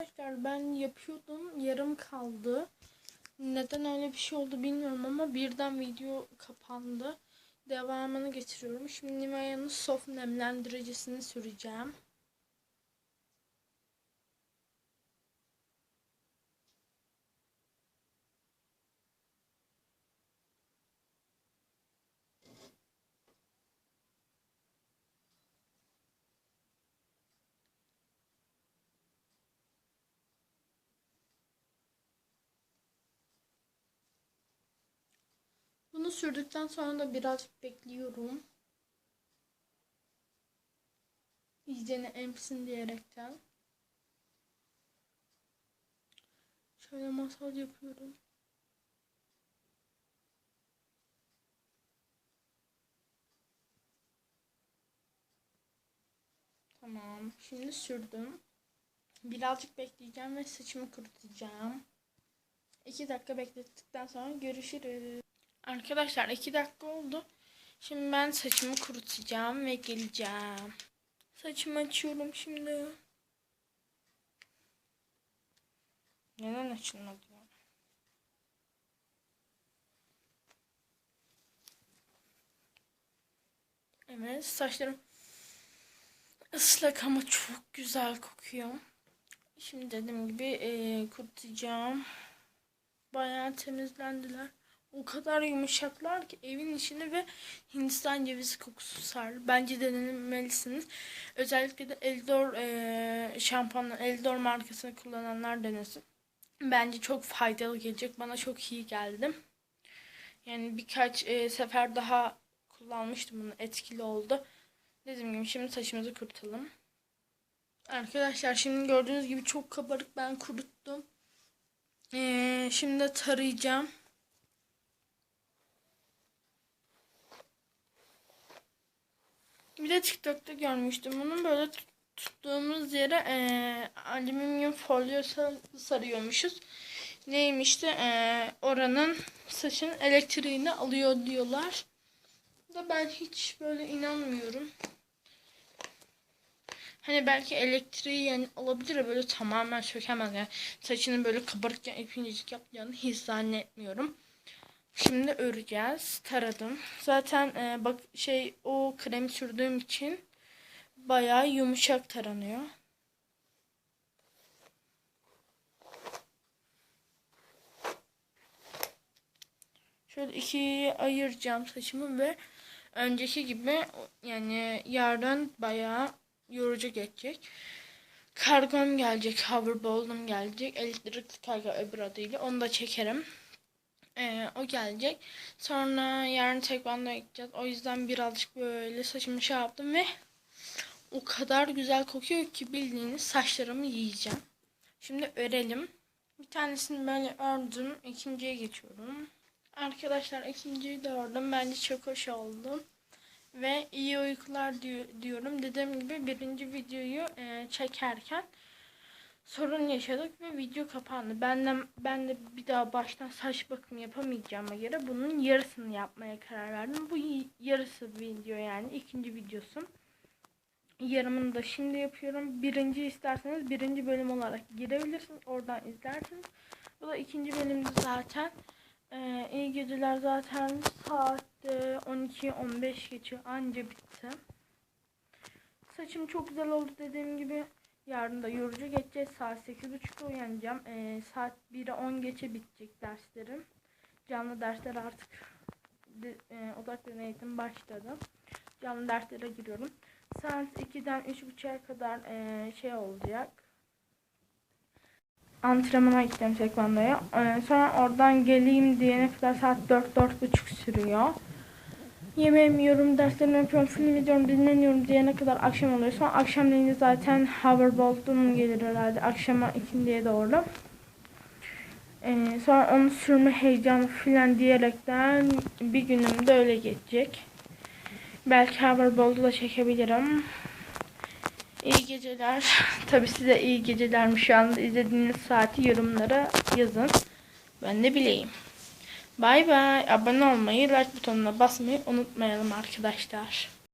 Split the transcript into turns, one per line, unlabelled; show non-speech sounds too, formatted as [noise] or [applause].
Arkadaşlar ben yapıyordum yarım kaldı. Neden öyle bir şey oldu bilmiyorum ama birden video kapandı. Devamını getiriyorum. Şimdi Nivea'nın soft nemlendiricisini süreceğim. Sürdükten sonra da birazcık bekliyorum. İyicene emsin diyerekten. Şöyle masaj yapıyorum. Tamam. Şimdi sürdüm. Birazcık bekleyeceğim ve saçımı kurutacağım. 2 dakika beklettikten sonra görüşürüz. Arkadaşlar 2 dakika oldu. Şimdi ben saçımı kurutacağım ve geleceğim. Saçımı açıyorum şimdi. Neden açılmadı? ya? Evet saçlarım ıslak ama çok güzel kokuyor. Şimdi dediğim gibi eee, kurutacağım. Bayağı temizlendiler. O kadar yumuşaklar ki evin içini ve Hindistan cevizi kokusu sar. Bence denemelisiniz. Özellikle de Eldor eee şampuanı, Eldor markasını kullananlar denesin. Bence çok faydalı gelecek. Bana çok iyi geldi. Yani birkaç eee, sefer daha kullanmıştım bunu. Etkili oldu. Dediğim gibi şimdi saçımızı kurutalım. Arkadaşlar şimdi gördüğünüz gibi çok kabarık ben kuruttum. Ee, şimdi tarayacağım. Bir de TikTok'ta görmüştüm. Bunun böyle tut- tuttuğumuz yere eee, alüminyum folyo sar- sarıyormuşuz. Neymiş de eee, oranın saçın elektriğini alıyor diyorlar. Da ben hiç böyle inanmıyorum. Hani belki elektriği yani alabilir ya böyle tamamen sökemez yani saçını böyle kabarıkken ipincik yapacağını hiç zannetmiyorum. Şimdi öreceğiz. Taradım. Zaten e, bak şey o kremi sürdüğüm için bayağı yumuşak taranıyor. Şöyle ikiye ayıracağım saçımı ve önceki gibi yani yarın bayağı yorucu geçecek. Kargom gelecek, hoverboard'um gelecek. Elektrikli kargo öbür adıyla. Onu da çekerim. Ee, o gelecek. Sonra yarın tekvandoya gideceğiz. O yüzden birazcık böyle saçımı şey yaptım ve o kadar güzel kokuyor ki bildiğiniz saçlarımı yiyeceğim. Şimdi örelim. Bir tanesini böyle ördüm. İkinciye geçiyorum. Arkadaşlar ikinciyi de ördüm. Bence çok hoş oldu. Ve iyi uykular diyor- diyorum. Dediğim gibi birinci videoyu e, çekerken sorun yaşadık ve video kapandı. Ben de, ben de bir daha baştan saç bakımı yapamayacağıma göre bunun yarısını yapmaya karar verdim. Bu yarısı video yani ikinci videosu. Yarımını da şimdi yapıyorum. Birinci isterseniz birinci bölüm olarak girebilirsiniz. Oradan izlersiniz. Bu da ikinci bölümde zaten. Ee, iyi geceler zaten saatte 12-15 geçiyor. Anca bitti. Saçım çok güzel oldu dediğim gibi. Yarın da yorucu geçecek. Saat 8.30'da uyanacağım. Ee, saat 1'e 10 geçe bitecek derslerim. Canlı dersler artık de, e, odaklı eğitim başladı. Canlı derslere giriyorum. Saat 2'den 3.30'a kadar e, şey olacak. Antrenmana gideceğim tekvandoya. Ee, sonra oradan geleyim diyene kadar saat 4-4.30 sürüyor. Yemeğimi yiyorum, derslerimi yapıyorum, film izliyorum, dinleniyorum diyene kadar akşam oluyor. Sonra akşamleyin zaten hoverboard'um gelir herhalde akşama ikindiye doğru. Ee, sonra onu sürme heyecanı filan diyerekten bir günüm de öyle geçecek. Belki hoverboard'u da çekebilirim. İyi geceler. [laughs] Tabii size iyi gecelermiş anda izlediğiniz saati yorumlara yazın. Ben de bileyim. Bay bay. Abone olmayı, like butonuna basmayı unutmayalım arkadaşlar.